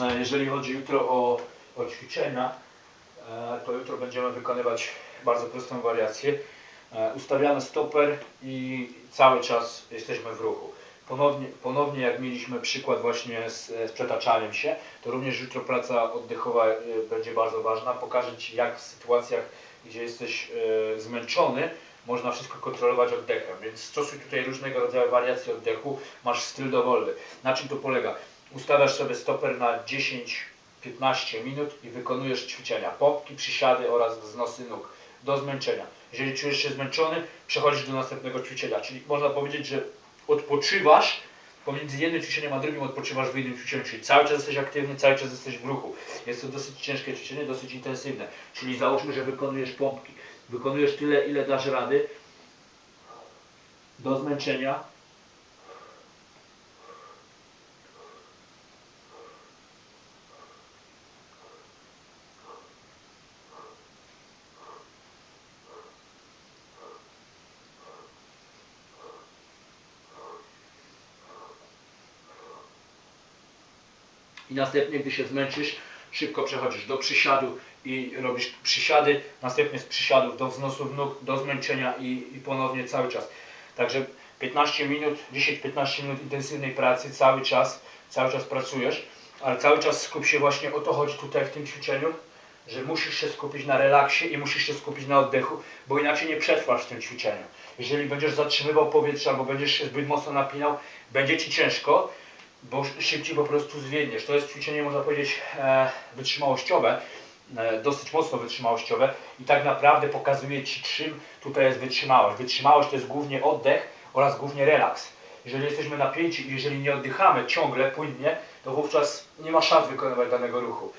E, Jeżeli chodzi jutro o, o ćwiczenia, e, to jutro będziemy wykonywać bardzo prostą wariację. E, Ustawiamy stoper i cały czas jesteśmy w ruchu. Ponownie, ponownie jak mieliśmy przykład właśnie z, z przetaczaniem się, to również jutro praca oddechowa będzie bardzo ważna. Pokażę Ci jak w sytuacjach, gdzie jesteś zmęczony, można wszystko kontrolować oddechem. Więc stosuj tutaj różnego rodzaju wariacje oddechu, masz styl dowolny. Na czym to polega? Ustawiasz sobie stoper na 10-15 minut i wykonujesz ćwiczenia, pompki, przysiady oraz wznosy nóg do zmęczenia. Jeżeli czujesz się zmęczony, przechodzisz do następnego ćwiczenia, czyli można powiedzieć, że odpoczywasz pomiędzy jednym ćwiczeniem a drugim, odpoczywasz w innym ćwiczeniu, czyli cały czas jesteś aktywny, cały czas jesteś w ruchu. Jest to dosyć ciężkie ćwiczenie, dosyć intensywne, czyli załóżmy, że wykonujesz pompki. Wykonujesz tyle, ile dasz rady do zmęczenia, i następnie, gdy się zmęczysz, szybko przechodzisz do przysiadu i robisz przysiady, następnie z przysiadów do wznosów nóg, do zmęczenia i, i ponownie cały czas. Także 15 minut, 10-15 minut intensywnej pracy, cały czas, cały czas pracujesz, ale cały czas skup się właśnie, o to chodzi tutaj w tym ćwiczeniu, że musisz się skupić na relaksie i musisz się skupić na oddechu, bo inaczej nie przetrwasz w tym ćwiczeniu. Jeżeli będziesz zatrzymywał powietrze albo będziesz się zbyt mocno napinał, będzie Ci ciężko, bo szybciej po prostu zwiedniesz. To jest ćwiczenie, można powiedzieć, e, wytrzymałościowe, e, dosyć mocno wytrzymałościowe i tak naprawdę pokazuje Ci, czym tutaj jest wytrzymałość. Wytrzymałość to jest głównie oddech oraz głównie relaks. Jeżeli jesteśmy napięci i jeżeli nie oddychamy ciągle, płynnie, to wówczas nie ma szans wykonywać danego ruchu.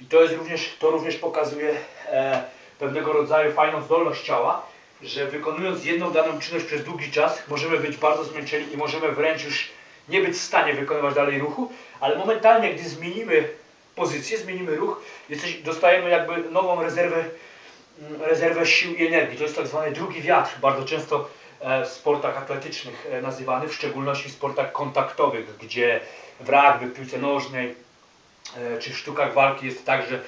I to jest również, to również pokazuje e, pewnego rodzaju fajną zdolność ciała, że wykonując jedną daną czynność przez długi czas, możemy być bardzo zmęczeni i możemy wręcz już nie być w stanie wykonywać dalej ruchu, ale momentalnie, gdy zmienimy pozycję, zmienimy ruch, jesteś, dostajemy jakby nową rezerwę, mm, rezerwę sił i energii. To jest tak zwany drugi wiatr, bardzo często e, w sportach atletycznych e, nazywany, w szczególności w sportach kontaktowych, gdzie w rugby, w piłce nożnej e, czy w sztukach walki jest tak, że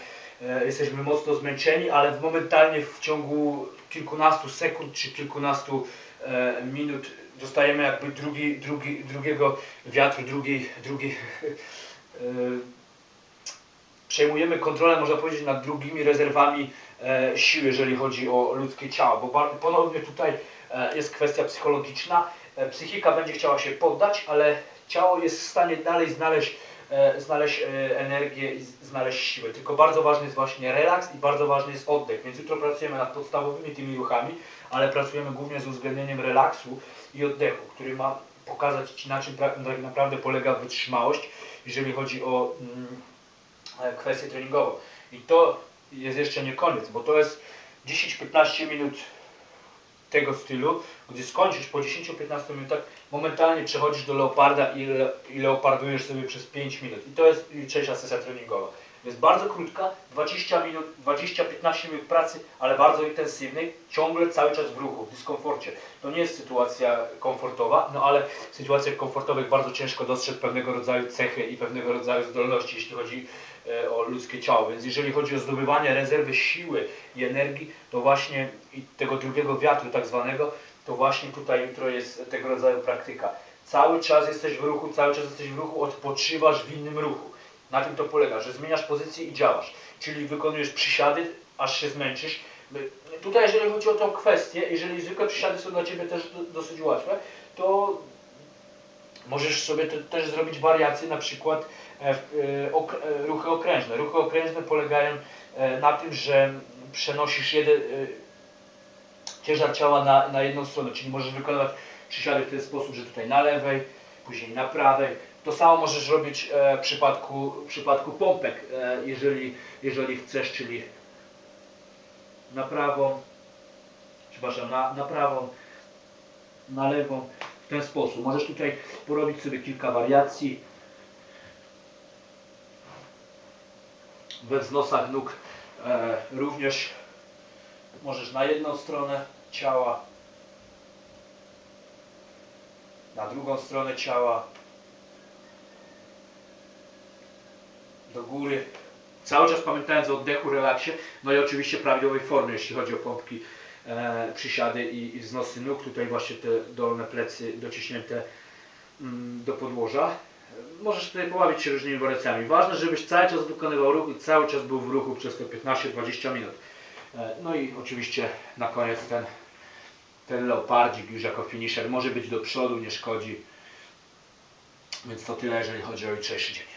jesteśmy mocno zmęczeni, ale momentalnie w ciągu kilkunastu sekund czy kilkunastu minut dostajemy jakby drugi, drugi, drugiego wiatru, drugiej, drugiej przejmujemy kontrolę, można powiedzieć, nad drugimi rezerwami e, sił, jeżeli chodzi o ludzkie ciało, bo ponownie tutaj e, jest kwestia psychologiczna. E, psychika będzie chciała się poddać, ale ciało jest w stanie dalej znaleźć, znaleźć e, energię i znaleźć siłę. Tylko bardzo ważny jest właśnie relaks i bardzo ważny jest oddech, więc jutro pracujemy nad podstawowymi tymi ruchami, ale pracujemy głównie z uwzględnieniem relaksu i oddechu, który ma pokazać Ci na czym tak naprawdę polega wytrzymałość, jeżeli chodzi o mm, e, kwestię treningową. I to jest jeszcze nie koniec, bo to jest 10-15 minut tego stylu, gdy skończysz po 10-15 minutach, momentalnie przechodzisz do leoparda i, le, i leopardujesz sobie przez 5 minut. I to jest jutrzejsza sesja treningowa. Jest bardzo krótka, 20 minut, 20-15 minut pracy, ale bardzo intensywnej, ciągle cały czas w ruchu, w dyskomforcie. To nie jest sytuacja komfortowa, no ale w sytuacjach komfortowych bardzo ciężko dostrzec pewnego rodzaju cechy i pewnego rodzaju zdolności, jeśli chodzi e, o ludzkie ciało. Więc jeżeli chodzi o zdobywanie rezerwy siły i energii, to właśnie tego drugiego wiatru tak zwanego, to właśnie tutaj jutro jest tego rodzaju praktyka. Cały czas jesteś w ruchu, cały czas jesteś w ruchu, odpoczywasz w innym ruchu. Na tym to polega, że zmieniasz pozycję i działasz. Czyli wykonujesz przysiady, aż się zmęczysz. Tutaj jeżeli chodzi o tą kwestię, jeżeli zwykłe przysiady są dla Ciebie też do, dosyć łatwe, to możesz sobie te, też zrobić wariacje, na przykład e, e, ok, e, ruchy okrężne. Ruchy okrężne polegają e, na tym, że przenosisz jeden, ciężar ciała na, na jedną stronę, czyli możesz wykonywać przysiady w ten sposób, że tutaj na lewej, później na prawej. To samo możesz robić e, w przypadku, w przypadku pompek, e, jeżeli, jeżeli chcesz, czyli na prawą, przepraszam, na, na prawą, na lewą, w ten sposób. Możesz tutaj porobić sobie kilka wariacji. We wznosach nóg e, również możesz na jedną stronę ciała, na drugą stronę ciała. do góry. Cały czas pamiętając o oddechu, relaksie, no i oczywiście prawidłowej formie, jeśli chodzi o pompki, e, przysiady i, i wznosy nóg. Tutaj właśnie te dolne plecy dociśnięte mm, do podłoża. Możesz tutaj pobawić się różnymi wariacjami. Ważne, żebyś cały czas wykonywał ruch i cały czas był w ruchu przez te 15-20 minut. E, No i oczywiście na koniec ten, ten leopardzik już jako finisher może być do przodu, nie szkodzi. Więc to tyle, jeżeli chodzi o jutrzejszy dzień.